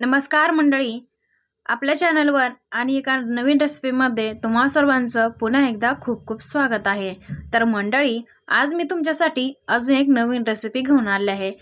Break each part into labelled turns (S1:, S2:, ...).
S1: नमस्कार मंडळी. आपल्या चॅनलवर आणि एका नवीन रेसिपीमध्ये तुम्हा सर्वांचं पुन्हा एकदा खूप खूप स्वागत आहे. तर मंडळी आज मी तुमच्यासाठी अजून एक नवीन रेसिपी घेऊन आले आहे.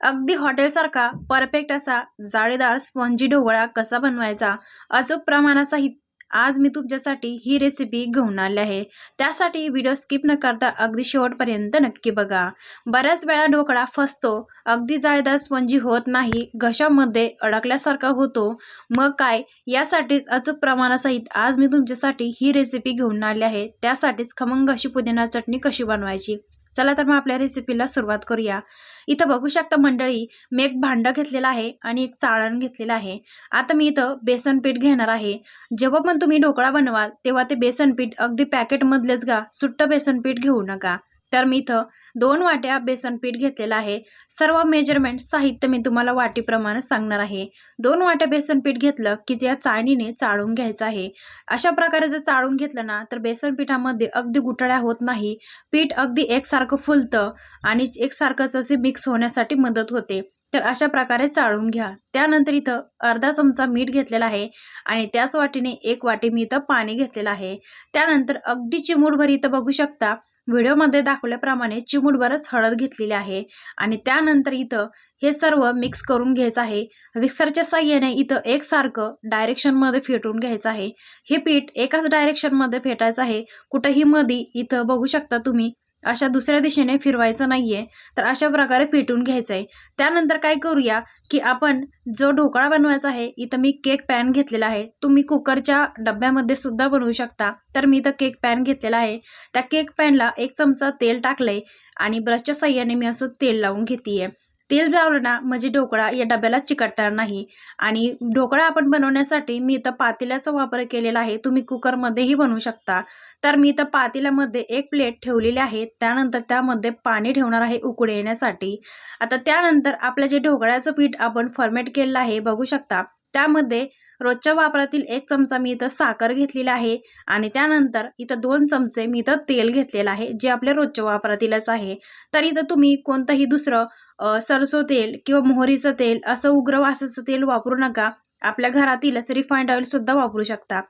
S1: अगदी हॉटेलसारखा परफेक्ट असा जाळीदार स्पॉन्जी ढोकळा कसा बनवायचा अचूक प्रमाणासहित आज मी तुमच्यासाठी ही रेसिपी घेऊन आली आहे. त्यासाठी व्हिडिओ स्किप न करता अगदी शेवटपर्यंत नक्की बघा. बऱ्याच वेळा ढोकळा फसतो अगदी जाळीदार स्पंजी होत नाही घशामध्ये अडकल्यासारखा होतो. मग काय? यासाठीच अचूक प्रमाणासहित आज मी तुमच्यासाठी ही रेसिपी घेऊन आली आहे. त्यासाठीच खमंग अशी पुदिना चटणी कशी बनवायची? चला तर मग आपल्या रेसिपीला सुरुवात करूया. इथं बघू शकता मंडळी मी एक भांडं घेतलेलं आहे आणि एक चाळण घेतलेलं आहे. आता मी इथं बेसन पीठ घेणार आहे. जेव्हा पण तुम्ही ढोकळा बनवाल तेव्हा ते बेसन पीठ अगदी पॅकेटमधलेच गा सुट्ट बेसन पीठ घेऊ नका. तर मी इथं दोन वाट्या बेसन पीठ घेतलेलं आहे. सर्व मेजरमेंट साहित्य मी तुम्हाला वाटीप्रमाणे सांगणार आहे. दोन वाट्या बेसन पीठ घेतलं की ज्या चाळणीने चाळून घ्यायचं आहे. अशा प्रकारे जर चाळून घेतलं ना तर बेसन पिठामध्ये अगदी गुठळ्या होत नाही. पीठ अगदी एकसारखं फुलतं आणि एकसारखंच असे मिक्स होण्यासाठी मदत होते. तर अशा प्रकारे चाळून घ्या. त्यानंतर इथं अर्धा चमचा मीठ घेतलेला आहे आणि त्याच वाटीने एक वाटी मी इथं पाणी घेतलेलं आहे. त्यानंतर अगदी चिमूटभर इथं बघू शकता व्हिडिओमध्ये दाखवल्याप्रमाणे चिमूटभरच हळद घेतलेली आहे आणि त्यानंतर इथं हे सर्व मिक्स करून घ्यायचं आहे. मिक्सरच्या साह्याने इथं एकसारखं डायरेक्शनमध्ये फेटून घ्यायचं आहे. हे पीठ एकाच डायरेक्शनमध्ये फेटायचं आहे. कुठंही मध्ये इथं बघू शकता तुम्ही. अशा दुसऱ्या दिशेने फिरवायचं नाहीये तर अशा प्रकारे फेटून घ्यायचं आहे त्यानंतर काय करूया की आपण जो ढोकळा बनवायचा आहे इथं मी केक पॅन घेतलेला आहे. तुम्ही कुकरच्या डब्यामध्ये सुद्धा बनवू शकता. तर मी इथं केक पॅन घेतलेला आहे. त्या केक पॅनला एक चमचा तेल टाकलंय आणि ब्रशच्या साह्याने मी असं तेल लावून घेते तेल जावलं ना म्हणजे ढोकळा या डब्याला चिकटणार नाही. आणि ढोकळा आपण बनवण्यासाठी मी इथं पातेल्याचा वापर केलेला आहे. तुम्ही कुकरमध्येही बनवू शकता. तर मी इथं पातेल्यामध्ये एक प्लेट ठेवलेली आहे. त्यानंतर त्यामध्ये पाणी ठेवणार आहे उकडे येण्यासाठी. आता त्यानंतर आपलं जे ढोकळ्याचं पीठ आपण फॉर्मेट केलेलं आहे बघू शकता. त्यामध्ये रोजच्या वापरातील एक चमचा मी इथं साखर घेतलेला आहे. आणि त्यानंतर इथं दोन चमचे मी इथं तेल घेतलेलं आहे जे आपल्या रोजच्या वापरातीलच आहे. तर इथं तुम्ही कोणतंही दुसरं सरसो तेल किंवा मोहरीचं तेल असं उग्र वासाचं तेल वापरू नका. आपल्या घरातीलच रिफाईंड ऑइलसुद्धा वापरू शकता.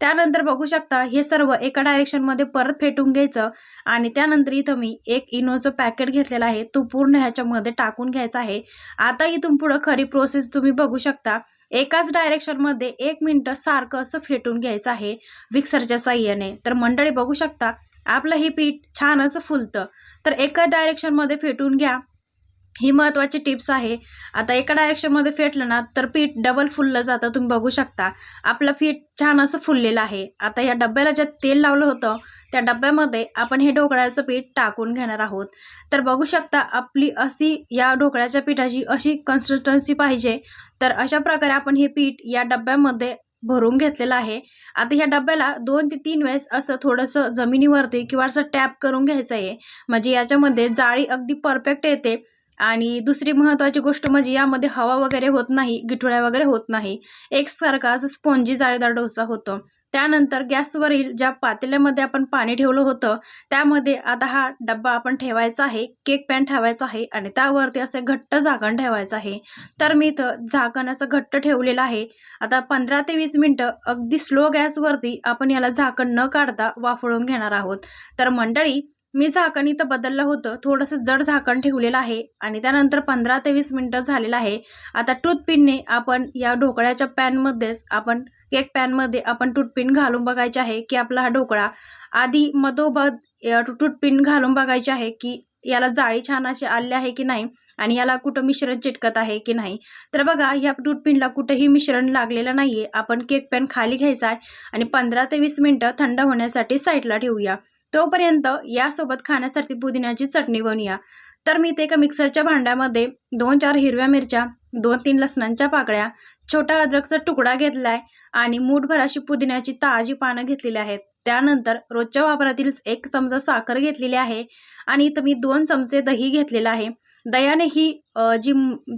S1: त्यानंतर बघू शकता हे सर्व एका डायरेक्शनमध्ये परत फेटून घ्यायचं आणि त्यानंतर इथं मी एक इनोचं पॅकेट घेतलेलं आहे. तो पूर्ण ह्याच्यामध्ये टाकून घ्यायचा आहे. आता इथून पुढं खरी प्रोसेस तुम्ही बघू शकता. एकाच डायरेक्शनमध्ये एक मिनटं सारखं असं फेटून घ्यायचं आहे विक्सरच्या साह्याने. तर मंडळी बघू शकता आपलं हे पीठ छान असं फुलतं. तर एका डायरेक्शनमध्ये फेटून घ्या. ही महत्त्वाची टिप्स आहे. आता एका डायरेक्शनमध्ये फेटलं ना तर पीठ डबल फुललं जातं तुम्ही बघू शकता. आपलं पीठ छान असं फुललेलं आहे. आता या डब्याला ज्या तेल लावलं होतं त्या डब्यामध्ये आपण हे ढोकळ्याचं पीठ टाकून घेणार आहोत. तर बघू शकता आपली अशी या ढोकळ्याच्या पिठाची अशी कन्सिस्टन्सी पाहिजे. तर अशा प्रकारे आपण हे पीठ या डब्यामध्ये भरून घेतलेलं आहे. आता ह्या डब्याला दोन ते तीन वेळेस असं थोडंसं जमिनीवरती किंवा असं टॅप करून घ्यायचं आहे. म्हणजे याच्यामध्ये जाळी अगदी परफेक्ट येते. आणि दुसरी महत्त्वाची गोष्ट म्हणजे यामध्ये हवा वगैरे होत नाही गिठुळ्या वगैरे होत नाही. एकसारखा असं स्पॉन्जी जाळीदार डोसा होतो. त्यानंतर गॅसवरील ज्या पातेल्यामध्ये आपण पाणी ठेवलं होतं त्यामध्ये आता हा डब्बा आपण ठेवायचा आहे केक पॅन ठेवायचा आहे आणि त्यावरती असं घट्ट झाकण ठेवायचं आहे. तर मी इथं झाकण असं घट्ट ठेवलेलं आहे. आता पंधरा ते वीस मिनटं अगदी स्लो गॅसवरती आपण याला झाकण न काढता वाफळून घेणार आहोत. तर मंडळी मी झाकण इथं बदललं होतं. थोडंसं जड झाकण ठेवलेलं आहे आणि त्यानंतर पंधरा ते वीस मिनटं झालेलं आहे. आता टूथपिनने आपण या ढोकळ्याच्या पॅनमध्येच आपण केक पॅनमध्ये आपण टूथपिन घालून बघायचे आहे की आपला हा ढोकळा आधी मधोमध टूथपिन घालून बघायचे आहे की याला जाळी छान अशी आली आहे की नाही आणि याला कुठं मिश्रण चिटकत आहे की नाही. तर बघा या टूथपिनला कुठंही मिश्रण लागलेलं नाही आहे आपण केक पॅन खाली घ्यायचा आहे आणि पंधरा ते वीस मिनटं थंड होण्यासाठी साईडला ठेवूया. तोपर्यंत यासोबत खाण्यासाठी पुदिन्याची चटणी बनवूया. तर मी ते एका मिक्सरच्या भांड्यामध्ये दोन चार हिरव्या मिरच्या दोन तीन लसणांच्या पाकळ्या छोटा अद्रकचा तुकडा घेतला आहे आणि मूठभर अशी पुदिन्याची ताजी पानं घेतलेली आहेत. त्यानंतर रोजच्या वापरातील एक चमचा साखर घेतलेली आहे आणि इथं मी दोन चमचे दही घेतलेलं आहे. दयाने ही जी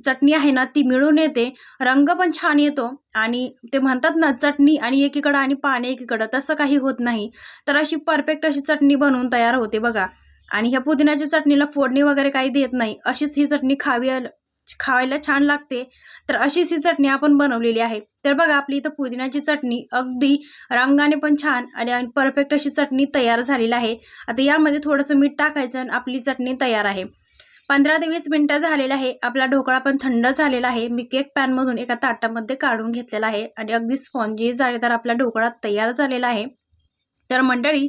S1: चटणी आहे ना ती मिळून येते. रंग पण छान येतो आणि ते म्हणतात ना चटणी आणि एकीकडं आणि पाणी एकीकडं तसं काही होत नाही. तर अशी परफेक्ट अशी चटणी बनवून तयार होते बघा. आणि ह्या पुदिन्याच्या चटणीला फोडणी वगैरे काही देत नाही. अशीच ही चटणी खावी खावायला छान लागते. तर अशीच ही चटणी आपण बनवलेली आहे. तर बघा आपली इथं पुदिन्याची चटणी अगदी रंगाने पण छान आणि परफेक्ट अशी चटणी तयार झालेली आहे. आता यामध्ये थोडंसं मीठ टाकायचं आणि आपली चटणी तयार आहे. पंधरा ते वीस मिनटं झालेलं आहे. आपला ढोकळा पण थंड झालेला आहे. मी केक पॅनमधून एका ताटामध्ये काढून घेतलेला आहे आणि अगदी स्पॉन्जी जाळीदार आपला ढोकळा तयार झालेला आहे. तर मंडळी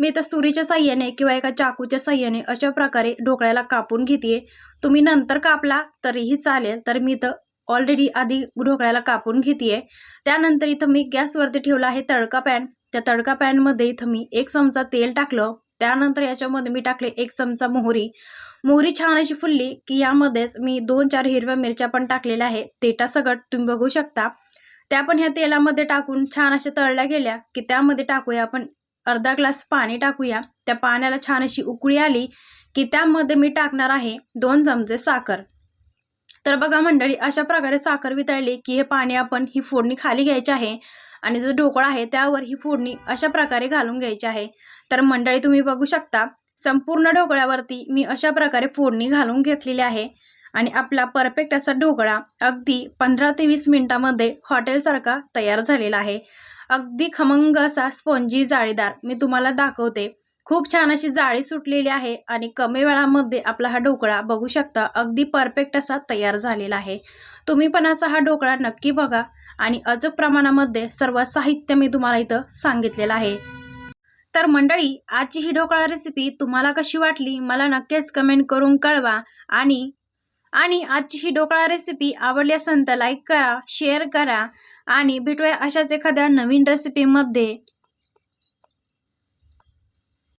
S1: मी तर सुरीच्या साह्याने किंवा एका चाकूच्या साह्याने अशा प्रकारे ढोकळ्याला कापून घेते तुम्ही नंतर कापला तरीही चालेल. तर मी इथं ऑलरेडी आधी ढोकळ्याला कापून घेते त्यानंतर इथं मी गॅसवरती ठेवला आहे तडका पॅन त्या तडका पॅनमध्ये इथं मी एक चमचा तेल टाकलं. त्यानंतर याच्यामध्ये मी टाकले एक चमचा मोहरी. मोहरी छान अशी फुलली की यामध्येच मी दोन चार हिरव्या मिरच्या पण टाकलेल्या आहे तेटासकट तुम्ही बघू शकता. त्या पण ह्या तेलामध्ये टाकून छान अशा तळल्या गेल्या की त्यामध्ये टाकूया आपण अर्धा ग्लास पाणी टाकूया. त्या पाण्याला छान अशी उकळी आली की त्यामध्ये मी टाकणार आहे दोन चमचे साखर. तर बघा मंडळी अशा प्रकारे साखर वितळली की हे पाणी आपण ही फोडणी खाली घ्यायची आहे. आणि जो ढोकळा आहे त्यावर ही फोडणी अशा प्रकारे घालून घ्यायची आहे. तर मंडळी तुम्ही बघू शकता संपूर्ण ढोकळ्यावरती मी अशा प्रकारे फोडणी घालून घेतलेली आहे. आणि आपला परफेक्ट असा ढोकळा अगदी पंधरा ते वीस मिनिटामध्ये हॉटेलसारखा तयार झालेला आहे. अगदी खमंग असा स्पॉन्जी जाळीदार मी तुम्हाला दाखवते. खूप छान अशी जाळी सुटलेली आहे आणि कमी वेळामध्ये आपला हा ढोकळा बघू शकता अगदी परफेक्ट असा तयार झालेला आहे. तुम्ही पण असा हा ढोकळा नक्की बघा. आणि अचूक प्रमाणामध्ये सर्व साहित्य मी तुम्हाला इथं सांगितलेलं आहे. तर मंडळी आजची ही ढोकळा रेसिपी तुम्हाला कशी वाटली? मला नक्कीच कमेंट करून कळवा. आणि आणि आजची ही ढोकळा रेसिपी आवडली असेल तर लाईक करा शेअर करा. आणि भेटूया अशाच एखाद्या नवीन रेसिपीमध्ये